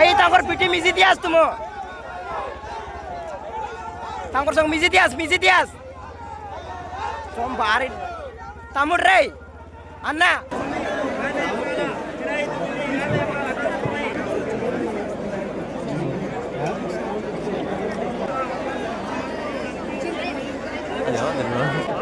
ভাই তাঙ্কর PT Miji Diaz তুমি তাঙ্কর সঙ্গে মিজি দিয়াস মিজি দিয়াস তোম বাড়ি তামুর Yeah, I don't know.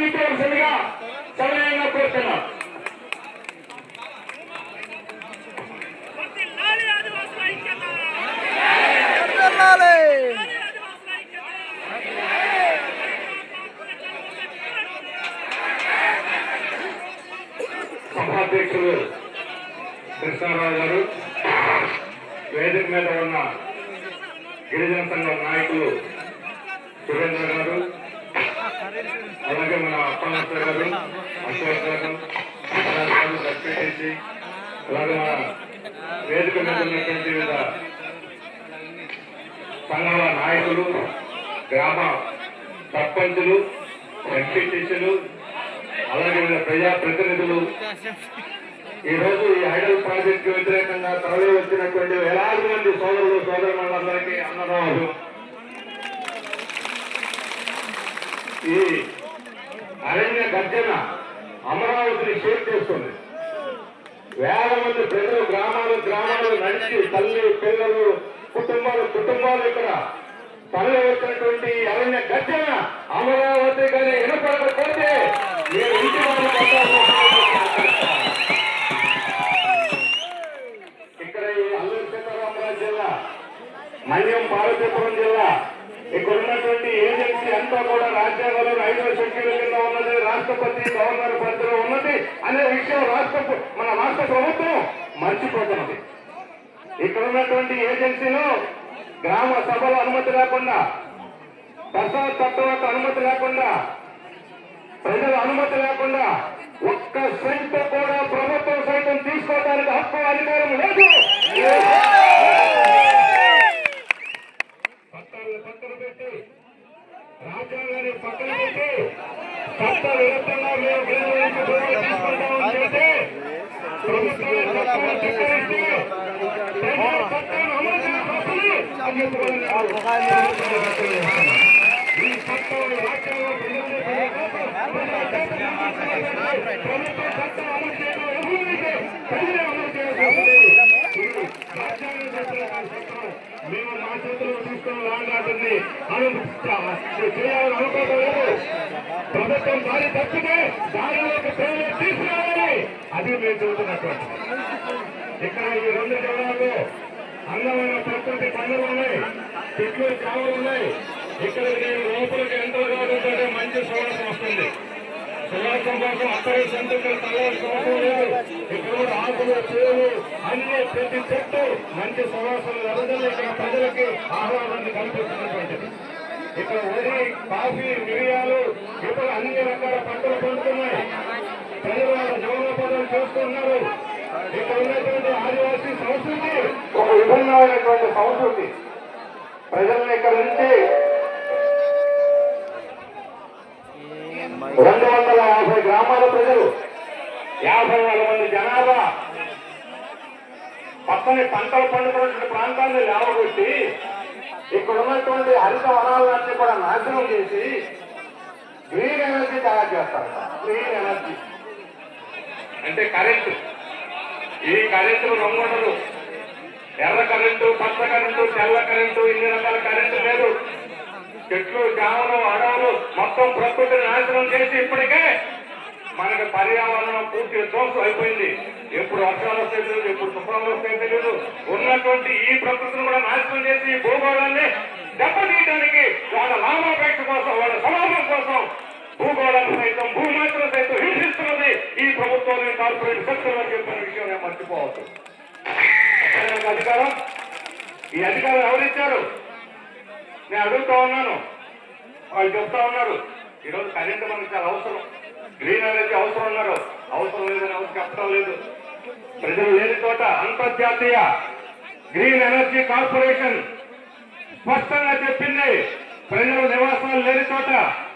ప్రసంగించవలసిందిగా సవినయంగా అలాగే మన అప్పనస్త గారు అశోక్ గారు గారు అలాగే మన వేదిక మీద ఉన్నటువంటి వివిధ సంఘాల నాయకులు గ్రామ సర్పంచులు ఎంపీటీసీలు అలాగే వివిధ ప్రజాప్రతినిధులు. ఈరోజు ఈ హైడల్ ప్రాజెక్టు వ్యతిరేకంగా తరలి వచ్చినటువంటి వేలాది మంది సోదరులు సోదరులందరికీ అన్నరాజు ఈ అరణ్య గర్జన అమరావతిని షేక్ చేస్తుంది. వేల మంది ప్రజలు గ్రామాలు గ్రామాలు నడిచి తల్లి పిల్లలు కుటుంబాలు కుటుంబాలు ఇక్కడ తల్లి వచ్చినటువంటి ఈ అరణ్య గర్జన అమరావతి కానీ వినపడకపోతే మీరు ఇంటి వాళ్ళు ఇక్కడ ఈ అల్లూరు సీతారామరాజు జిల్లా మన్యం పార్వతీపురం జిల్లా ఇక్కడ ఉన్నటువంటి ఏజెన్సీ అంతా కూడా రాజ్యాంగంలో ఐదవ షెడ్యూల్ కింద ఉన్నది రాష్ట్రపతి గవర్నర్ పరిధిలో ఉన్నది అనే విషయం రాష్ట్ర మన రాష్ట్ర ప్రభుత్వం మర్చిపోతున్నది. ఇక్కడ ఉన్నటువంటి ఏజెన్సీలో గ్రామ సభల అనుమతి లేకుండా ప్రసాద్ తత్వాత అనుమతి లేకుండా ప్రజల అనుమతి లేకుండా ఒక్క సెంట్ కూడా ప్రభుత్వం సైతం తీసుకోవడానికి హక్కు అధికారం లేదు చట్టాలను పక్కన పెట్టి రాజ్యాంగాన్ని పక్కన పెట్టి చట్ట విరుద్ధంగా మేము విలువలకు దూరం తీసుకుంటామని చెప్తే ప్రభుత్వం చట్టాలను చక్కరిస్తే ప్రజల చట్టాలను అమలు చేయాల్సి ఈ చట్టాలు రాజ్యాంగం ప్రభుత్వ చట్టం అమలు చేయడం ఎవరైతే ప్రజలే అమలు చేయాల్సి వస్తుంది. రాజ్యాంగం చెప్పిన చట్టం మేము మా చేతిలో తీసుకున్న లాండ్ ఆర్డర్ని అను చేయాలని అనుకోవడం లేదు ప్రభుత్వం దారి తప్పితే దారిలోకి ప్రజలు తీసుకురావాలి. అది మేము చూస్తున్నటువంటి. ఇక్కడ ఈ రెండు జిల్లాల్లో అందమైన ప్రకృతి పనులు ఉన్నాయి. చెట్లు చావలు ఉన్నాయి. ఇక్కడ నేను లోపలికి ఎంటర్ కావాలంటే మంచి సువాసన వస్తుంది సువాసన కోసం అక్కడే సంతకం తల్లాల్సిన అవసరం లేదు ఇక్కడ కూడా ఆకులు పూలు అన్ని ప్రతి చెట్టు మంచి సువాసన ఇక్కడ ప్రజలకి ఆహ్లాదాన్ని కల్పిస్తున్నటువంటిది. ఇక్కడ వరి కాఫీ మిరియాలు ఇప్పుడు అన్ని రకాల పంటలు పండుతున్నాయి. ప్రజలు వాళ్ళ జీవనోపాధులు చేస్తున్నారు. ఇక్కడ ఉన్నటువంటి ఆదివాసీ సంస్కృతి ఒక విభిన్నమైనటువంటి సంస్కృతి. ప్రజలను ఇక్కడ నుంచి రెండు వందల యాభై గ్రామాల ప్రజలు యాభై వేల మంది జనాభా పక్కనే పంటలు పండుతున్నటువంటి ప్రాంతాన్ని లేవగొట్టి ఇక్కడ ఉన్నటువంటి హరిత వనాలన్నీ కూడా నాశనం చేసి గ్రీన్ ఎనర్జీ తయారు చేస్తారు. గ్రీన్ ఎనర్జీ అంటే కరెంటు ఈ కరెంటు రంగుండదు ఎర్ర కరెంటు పచ్చ కరెంటు తెల్ల కరెంటు ఇన్ని రకాల కరెంటు లేదు. చెట్లు జామలు అడవులు మొత్తం ప్రకృతిని నాశనం చేసి పూర్తిగా ధ్వంసం అయిపోయింది. ఎప్పుడు వర్షాలు వస్తాయి తెలియదు ఎప్పుడు తుఫాన్లు వస్తాయి తెలియదు. ఉన్నటువంటి ఈ ప్రకృతిని కూడా నాశనం చేసి ఈ భూగోళాన్ని దెబ్బతీయడానికి వాళ్ళ లాభాపేక్ష కోసం వాళ్ళ సమాజం కోసం భూగోళాన్ని సైతం భూమాతను సైతం హింసిస్తున్నది ఈ ప్రభుత్వాన్ని కార్పొరేట్ సెక్టర్ అని చెప్పిన విషయం నేను మర్చిపోవద్దు. అధికారం? ఈ అధికారం ఎవరిచ్చారు నేను అడుగుతా ఉన్నాను. వాళ్ళు చెప్తా ఉన్నారు. ఈరోజు కరెంటు మనకి చాలా అవసరం. గ్రీన్ ఎనర్జీ అవసరం ఉన్నారు అవసరం లేదని అవసరం లేదు. ప్రజలు లేని చోట అంతర్జాతీయ గ్రీన్ ఎనర్జీ కార్పొరేషన్ స్పష్టంగా చెప్పింది. ప్రజలు నివాసాలు లేని చోట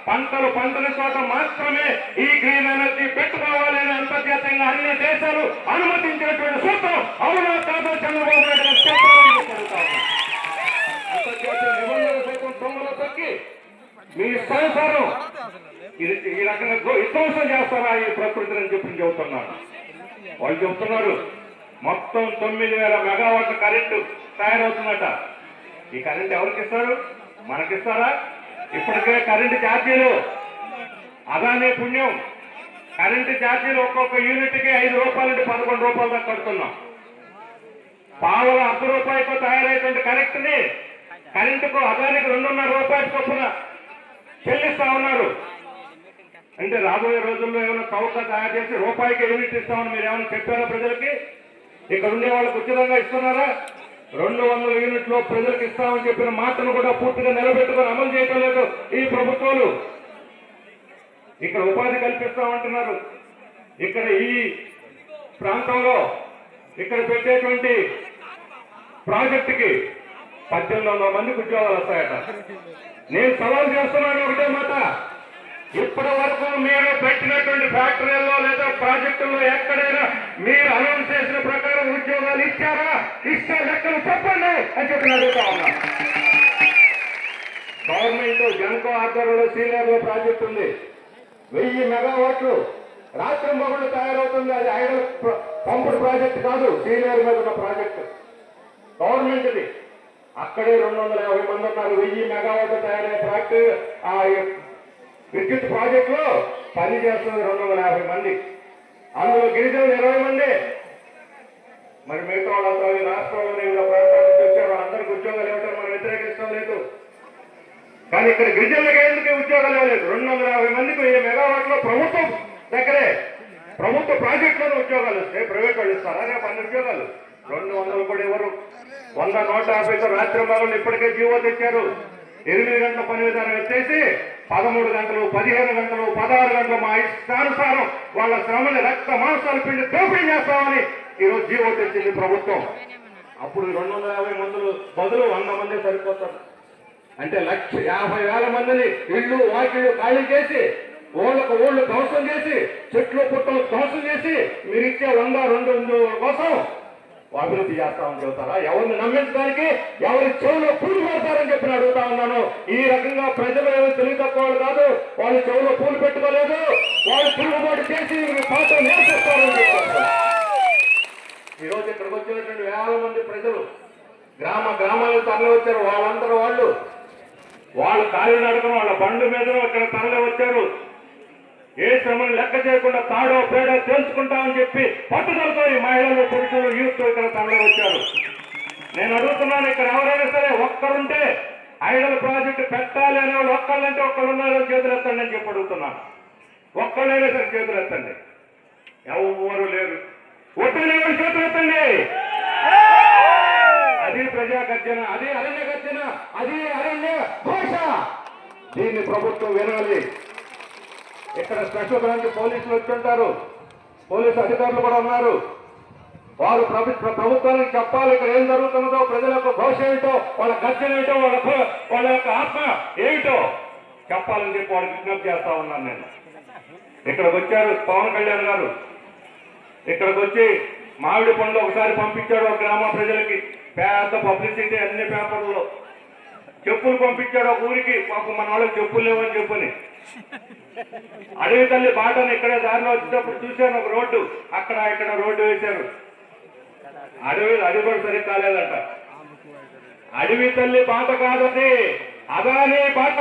పంటలు పంటని చోట మాత్రమే ఈ గ్రీన్ ఎనర్జీ పెట్టుకోవాలని అంతర్జాతీయంగా అన్ని దేశాలు అనుమతించినటువంటి సూత్రం అవునా కాదో చంద్రబాబు నాయుడు అంతర్జాతీయ నిబంధనలు సైతం దొంగలు తొక్కి మీ సంసారం ఇది ఈ రకంగా విధ్వంసం చేస్తారా ఈ ప్రకృతిని అని చెప్పి చెబుతున్నాను. వాళ్ళు చెబుతున్నారు మొత్తం తొమ్మిది వేల మెగావాట్ల కరెంటు తయారవుతుందట. ఈ కరెంట్ ఎవరికి ఇస్తారు? మనకిస్తారా? ఇప్పటికే కరెంటు ఛార్జీలు. అదానే పుణ్యం. కరెంటు ఛార్జీలు ఒక్కొక్క యూనిట్కి ఐదు రూపాయల నుండి పదకొండు రూపాయల దాకా కడుతున్నాం. పావుల అర్ధ రూపాయలతో తయారైనటువంటి కరెంట్ కరెంటుకు అదానికి రెండున్నర రూపాయల చొప్పున చెల్లిస్తా ఉన్నారు. అంటే రాబోయే రోజుల్లో ఏమైనా చౌక తయారు చేసి రూపాయికి యూనిట్ ఇస్తామని మీరు ఏమైనా చెప్పారా ప్రజలకి? ఇక్కడ ఉండే వాళ్ళకి ఉచితంగా ఇస్తున్నారా? రెండు వందల యూనిట్లు ప్రజలకు ఇస్తామని చెప్పిన మాటను కూడా పూర్తిగా నిలబెట్టుకొని అమలు చేయటం లేదు ఈ ప్రభుత్వాలు. ఇక్కడ ఉపాధి కల్పిస్తామంటున్నారు. ఇక్కడ ఈ ప్రాంతంలో ఇక్కడ పెట్టేటువంటి ప్రాజెక్టుకి పద్దెనిమిది వందల మందికి ఉద్యోగాలు వస్తాయట. నేను సవాల్ చేస్తున్నాను ఒకటే మాట. ఇప్పటి వరకు మీరు పెట్టినటువంటి ఫ్యాక్టరీల్లో లేదా ప్రాజెక్టుల్లో ఎక్కడైనా మీరు అనౌన్స్ చేసిన ప్రకారం ఉద్యోగాలు ఇచ్చారా? ఇస్తే లెక్కలు చెప్పండి అని చెప్పి అడుగుతా ఉన్నా. గవర్నమెంట్ జనకో ఆధ్వర్యంలో సీనియర్లో ప్రాజెక్ట్ ఉంది. వెయ్యి మెగావాట్లు రాత్రి మగుళ్ళు తయారవుతుంది. అది ఐడల్ పంపుడు ప్రాజెక్ట్ కాదు సీనియర్ మీద ఉన్న ప్రాజెక్ట్. గవర్నమెంట్ది. అక్కడే రెండు వందల యాభై మంది ఉన్నారు. వెయ్యి మెగావాట్లు తయారయ్యే ఫ్యాక్టరీ ఆ విద్యుత్ ప్రాజెక్ట్లో పని చేస్తుంది రెండు వందల యాభై మంది. అందులో గిరిజనులు ఇరవై మంది. మరి మిగతా వాళ్ళంతా ఈ ఇలా వివిధ వచ్చారు. వాళ్ళందరికీ ఉద్యోగాలు ఇవ్వటం మనం వ్యతిరేకిస్తాం లేదు. కానీ ఇక్కడ గిరిజనులకు ఎందుకు ఉద్యోగాలు ఇవ్వలేదు? రెండు వందల యాభై మందికి వెయ్యి మెగావాట్లో ప్రభుత్వం దగ్గరే ప్రభుత్వ ప్రాజెక్టులోనే ఉద్యోగాలు వస్తాయి ప్రైవేట్ వాళ్ళు ఇస్తారా? రేపు అన్ని ఉద్యోగాలు. రెండు వందలు కూడా ఇవ్వరు. వంద నూట యాభైతో రాత్రి భాగంలో ఇప్పటికే జీవో తెచ్చారు. ఎనిమిది గంటల పని విధానం ఎత్తేసి పదమూడు గంటలు పదిహేను గంటలు పదహారు గంటలు మా ఇష్టానుసారం వాళ్ళ శ్రమని రక్త మాంసాలు పిండి దోపిడీ చేస్తామని ఈరోజు జీవో తెచ్చింది ప్రభుత్వం. అప్పుడు రెండు వందల యాభై మందులు బదులు వంద మంది సరిపోతారు. అంటే లక్ష యాభై వేల మందిని ఇళ్ళు వాకిళ్ళు ఖాళీ చేసి ఓళ్ళకు ఓళ్ళు ధ్వంసం చేసి చెట్లు పుట్టలు ధ్వంసం చేసి మీరు ఇచ్చే వంద రెండు కోసం అభివృద్ధి చేస్తామని చెబుతారా? ఎవరిని నమ్మించడానికి ఎవరి చెవులో పూలు పెడతారని చెప్పి అడుగుతా ఉన్నాను. ఈ రకంగా ప్రజలు ఏమో తెలివి తక్కువ కాదు. వాళ్ళు చెవులో పూలు పెట్టుకోలేదు. వాళ్ళు తిరుగుబాటు చేసి మీ పాట నేర్పిస్తారని చెప్తారు ఈ రోజు ఇక్కడికి వచ్చినటువంటి వేల మంది ప్రజలు గ్రామ గ్రామాలకు తరలి వచ్చారు. వాళ్ళందరూ వాళ్ళు. వాళ్ళు కాలి నడకను వాళ్ళ బండి మీద ఇక్కడ తరలి వచ్చారు. ఏ శ్రమను లెక్క చేయకుండా తాడో పేడో తెలుసుకుంటామని చెప్పి పట్టుదలతో ఈ మహిళలు పురుషులు యూత్ ఇక్కడ తరలి వచ్చారు. నేను అడుగుతున్నాను ఇక్కడ ఎవరైనా సరే ఒక్కరుంటే ఐడల్ ప్రాజెక్ట్ పెట్టాలి అనే వాళ్ళు ఒక్కళ్ళంటే ఒక్కళ్ళు ఉన్నారో చేతులు ఎత్తండి అని చెప్పి అడుగుతున్నాను. ఒక్కళ్ళైనా సరే చేతులు ఎత్తండి. ఎవరు లేరు. ఒట్టుకునే వాళ్ళు చేతులు ఎత్తండి? అది ప్రజా గర్జన అది అరణ్య గర్జన అది అరణ్య ఘోష. దీన్ని ప్రభుత్వం వినాలి. ఇక్కడ స్పెషల్ బ్రాంచ్ పోలీసులు వచ్చుంటారు. పోలీసు అధికారులు కూడా ఉన్నారు. వారు ప్రభుత్వానికి చెప్పాలి ఇక్కడ ఏం జరుగుతున్నదో ప్రజల యొక్క ఘోష ఏమిటో వాళ్ళ గర్జన ఏమిటో వాళ్ళ వాళ్ళ యొక్క ఆత్మ ఏమిటో చెప్పాలని చెప్పి వాళ్ళు విజ్ఞప్తి చేస్తా ఉన్నాను నేను. ఇక్కడికి వచ్చారు పవన్ కళ్యాణ్ గారు. ఇక్కడికి వచ్చి మామిడి పండ్లు ఒకసారి పంపించాడు గ్రామ ప్రజలకి. పెద్ద పబ్లిసిటీ అన్ని పేపర్లలో చెప్పులు పంపించాడు ఒక ఊరికి. పాపం మన వాళ్ళకి చెప్పులు లేవని చెప్పుని. అడవి తల్లి బాటను ఇక్కడే దారిలో వచ్చేటప్పుడు చూశాను ఒక రోడ్డు. అక్కడ ఇక్కడ రోడ్డు వేశారు. అడవి అది కూడా సరిగ్గా కాలేదంట. అడవి తల్లి బాట కాదని అదానే బాట.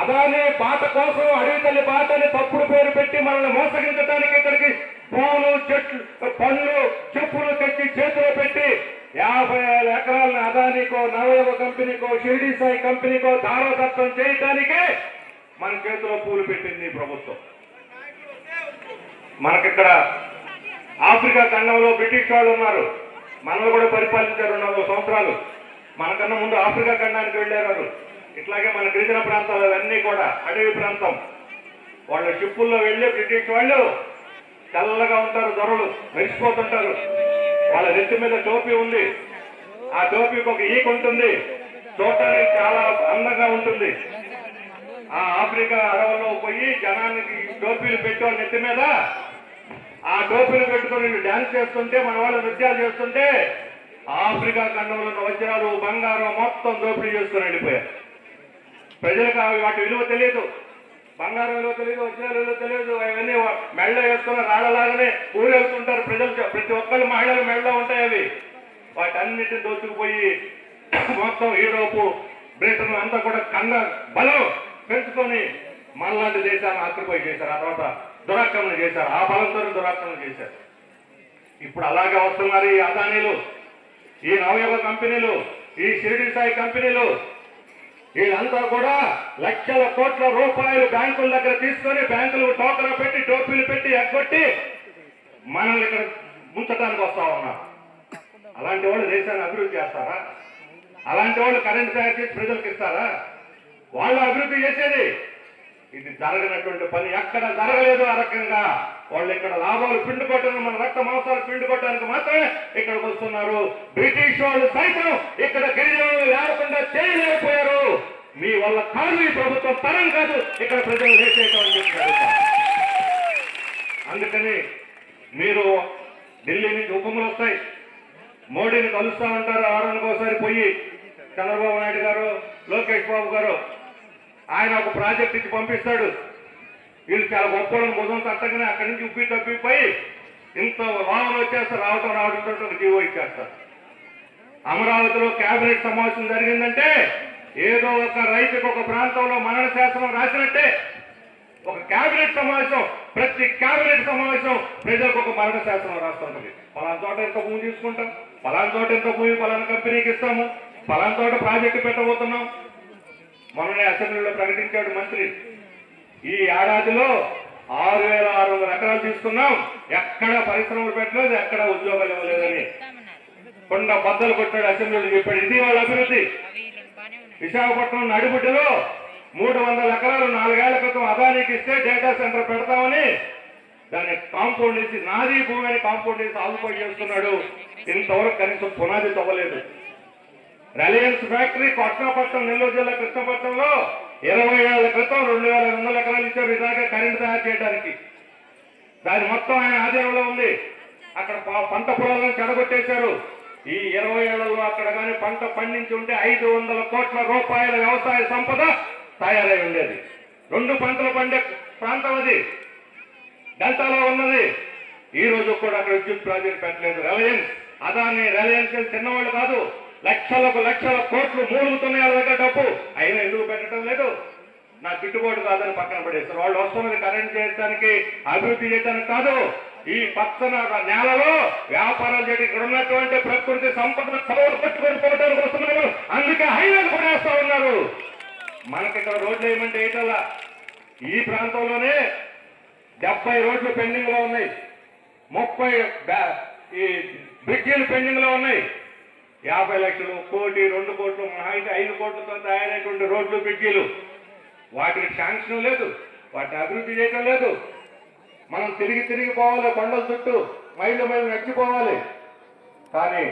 అదానే బాట కోసం అడవి తల్లి బాటని తప్పుడు పేరు పెట్టి మనల్ని మోసగించడానికి ఇక్కడికి పూలు చెట్లు పళ్ళు చెప్పులు తెచ్చి చేతిలో పెట్టి యాభై వేల ఎకరాలను అదానికో నవయవ కంపెనీకో షిరిడి సాయి కంపెనీకో ధారాదత్తం చేయటానికే మన చేతిలో పూలు పెట్టింది ప్రభుత్వం. మనకిక్కడ ఆఫ్రికా ఖండంలో బ్రిటిష్ వాళ్ళు ఉన్నారు. మనల్ని కూడా పరిపాలించారు నాలుగు సంవత్సరాలు. మనకన్నా ముందు ఆఫ్రికా ఖండానికి వెళ్ళారు ఇట్లాగే మన గిరిజన ప్రాంతాలు అవన్నీ కూడా అడవి ప్రాంతం. వాళ్ళ షిప్పుల్లో వెళ్ళి బ్రిటిష్ వాళ్ళు తెల్లగా ఉంటారు దొరలు మెరిసిపోతుంటారు. వాళ్ళ నెత్తి మీద టోపీ ఉంది. ఆ టోపీకి ఒక ఈక్ ఉంటుంది. చూడటానికి చాలా అందంగా ఉంటుంది. ఆ ఆఫ్రికా అడవుల్లో పోయి జనానికి టోపీలు పెట్టుకో నెత్తి మీద. ఆ టోపీలు పెట్టుకొని డాన్స్ చేస్తుంటే మన వాళ్ళు నృత్యాలు చేస్తుంటే ఆఫ్రికా ఖండంలో ఉన్న వజ్రాలు బంగారం మొత్తం దోపిడీ చేస్తూ వెళ్ళిపోయారు ప్రజలకు వాటి విలువ తెలియదు. బంగారంలో తెలియదు వజ్రాలలో తెలియదు. అవన్నీ మెళ్ళ వేసుకున్న రాళ్ళలాగానే ఊరేగుతుంటారు ప్రజలు ప్రతి ఒక్కళ్ళు మహిళలు మెళ్ళ ఉంటాయి అవి. వాటన్నిటిని దోచుకుపోయి మొత్తం యూరోపు బ్రిటన్ అంతా కూడా కన్న బలం పెంచుకొని మనలాంటి దేశాన్ని ఆక్రిపోయి చేశారు. ఆ తర్వాత దురాక్రమణ చేశారు. ఆ బలంతో దురాక్రమణ చేశారు. ఇప్పుడు అలాగే వస్తున్నారు ఈ అదానీలు ఈ నవయుగ కంపెనీలు ఈ షిరిడి సాయి కంపెనీలు. వీళ్ళంతా కూడా లక్షల కోట్ల రూపాయలు బ్యాంకుల దగ్గర తీసుకొని బ్యాంకులు టోకర పెట్టి టోపీలు పెట్టి ఎగ్గొట్టి మనల్ని ఇక్కడ ముంచడానికి వస్తా ఉన్నారు. అలాంటి వాళ్ళు దేశాన్ని అభివృద్ధి చేస్తారా? అలాంటి వాళ్ళు కరెంట్ తయారు చేసి ప్రజలకు ఇస్తారా? వాళ్ళు అభివృద్ధి చేసేది. ఇది జరగనటువంటి పని ఎక్కడ జరగలేదు ఆ రకంగా. వాళ్ళు ఇక్కడ లాభాలు పిండుకోవటం మన రక్త మాంసాలు పిండుకోవటానికి మాత్రమే ఇక్కడికి వస్తున్నారు. బ్రిటిష్ వాళ్ళు సైతం ఇక్కడ గిరిజనులు లేకుండా చేయలేకపోయారు. మీ వల్ల కాదు ఈ ప్రభుత్వం తరం కాదు ఇక్కడ ప్రజలు వేసేయటం అందుకని మీరు ఢిల్లీ నుంచి ఉపములు వస్తాయి. మోడీని కలుస్తా ఉంటారు ఆరునికి ఒకసారి పోయి చంద్రబాబు నాయుడు గారు లోకేష్ బాబు గారు. ఆయన ఒక ప్రాజెక్ట్ ఇచ్చి పంపిస్తాడు. వీళ్ళు చాలా గొప్పలను భుజం తట్టగానే అక్కడి నుంచి ఉబ్బి తప్పిపోయి ఇంత వాహనం వచ్చేస్తారు రావటం రావడంతో ఒక జీవో ఇచ్చేస్తారు. అమరావతిలో కేబినెట్ సమావేశం జరిగిందంటే ఏదో ఒక రైతుకు ఒక ప్రాంతంలో మరణ శాసనం రాసినట్టే. ఒక కేబినెట్ సమావేశం ప్రతి కేబినెట్ సమావేశం ప్రజలకు ఒక మరణ శాసనం రాస్తుంటది పలానా చోట ఎంత భూమి తీసుకుంటాం? పలానా చోట ఎంత భూమి పలానా కంపెనీకి ఇస్తాము? పలానా చోట ప్రాజెక్టు పెట్టబోతున్నాం? మొన్ననే అసెంబ్లీలో ప్రకటించాడు మంత్రి ఈ ఏడాదిలో ఆరు వేల ఆరు వందల ఎకరాలు తీసుకున్నాం. ఎక్కడ పరిశ్రమలు పెట్టలేదు ఎక్కడ ఉద్యోగాలు ఇవ్వలేదని. కొండ బద్దలు కొట్టాడు అసెంబ్లీలో చెప్పాడు. ఇది వాళ్ళ అభివృద్ధి. విశాఖపట్నం నడిబుడ్డలో మూడు వందల ఎకరాలు నాలుగేళ్ళ క్రితం అదానికి ఇస్తే డేటా సెంటర్ పెడతామని దాన్ని కాంపౌండ్ వేసి నాది భూమి అని కాంపౌండ్ వేసి ఆగుపోయి చేస్తున్నాడు. ఇంతవరకు కనీసం పునాది తవ్వలేదు. రిలయన్స్ ఫ్యాక్టరీ కొట్టాపట్నం నెల్లూరు జిల్లా కృష్ణపట్నంలో ఇరవై ఏళ్ళ క్రితం రెండు వేల ఐదు వందల ఎకరాలు ఇచ్చారు. ఇలాగే కరెంట్ తయారు చేయడానికి. దాని మొత్తం ఆయన ఆధీనంలో ఉంది. అక్కడ పంట పొలాలను చెడగొట్టేశారు. ఈ ఇరవై ఏళ్ళలో అక్కడ కానీ పంట పండించి ఉంటే ఐదు వందల కోట్ల రూపాయల వ్యవసాయ సంపద తయారై ఉండేది. రెండు పంటలు పండే ప్రాంతం అది. డెల్టాలో ఉన్నది. ఈ రోజు కూడా అక్కడ విద్యుత్ ప్రాజెక్ట్ పెట్టలేదు. రిలయన్స్. అదాని రిలయన్స్ చిన్నవాళ్ళు కాదు. లక్షలకు లక్షల కోట్లు మూలుగుతున్నాయి వాళ్ళ దగ్గర డబ్బు. అయినా ఎందుకు పెట్టడం లేదు? నా గిట్టుబాటు కాదని పక్కన పడేస్తారు వాళ్ళు వస్తున్నది కరెంట్ చేయడానికి అభివృద్ధి చేయడానికి కాదు. ఈ పచ్చన నేలలో వ్యాపారాలు చేయడం ఇక్కడ ఉన్నటువంటి ప్రకృతి సంపదను కలవలు పట్టుకొని పోవడానికి వస్తున్నారు. అందుకే హైవేలు కొనేస్తా ఉన్నారు. మనకి ఇక్కడ రోడ్లు ఏమంటే ఏంటల్లా? ఈ ప్రాంతంలోనే డెబ్బై రోడ్లు పెండింగ్లో ఉన్నాయి. ముప్పై ఈ బ్రిడ్జీలు పెండింగ్లో ఉన్నాయి. యాభై లక్షలు కోటి రెండు కోట్లు మన అయితే ఐదు కోట్లతో తయారైనటువంటి రోడ్లు బ్రిడ్జీలు. వాటికి శాంక్షన్ లేదు వాటిని అభివృద్ధి చేయటం లేదు. మనం తిరిగి తిరిగి పోవాలి కొండల చుట్టూ మైళ్ళు మైళ్ళు నడిచిపోవాలి. కానీ